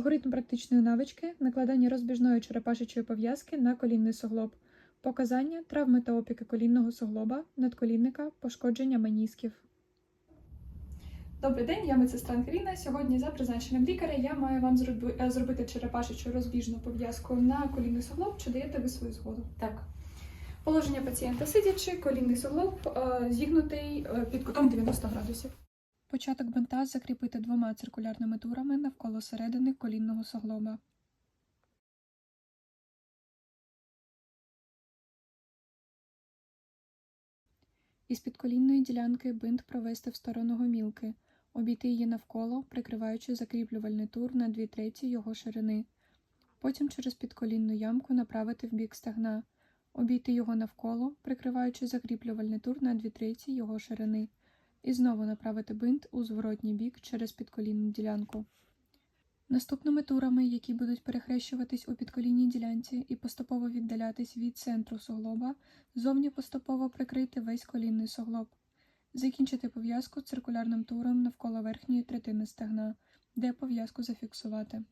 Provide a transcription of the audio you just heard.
Алгоритм практичної навички накладання розбіжної черепашечої пов'язки на колінний суглоб. Показання травми та опіки колінного суглоба, надколінника, пошкодження менісків. Добрий день, я медсестра Ангеліна. Сьогодні за призначенням лікаря я маю вам е, зробити черепашечу розбіжну пов'язку на колінний суглоб. Чи даєте ви свою згоду? Так, Положення пацієнта сидячи, колінний суглоб е, зігнутий е, під кутом 90 градусів. Початок бинта закріпити двома циркулярними турами навколо середини колінного суглоба. Із підколінної ділянки бинт провести в сторону гомілки, обійти її навколо, прикриваючи закріплювальний тур на 2 треті його ширини. Потім через підколінну ямку направити в бік стегна, обійти його навколо, прикриваючи закріплювальний тур на 2 треті його ширини, і знову направити бинт у зворотній бік через підколінну ділянку. Наступними турами, які будуть перехрещуватись у підколінній ділянці і поступово віддалятись від центру суглоба, зовні поступово прикрити весь колінний суглоб. Закінчити пов'язку циркулярним туром навколо верхньої третини стегна, де пов'язку зафіксувати.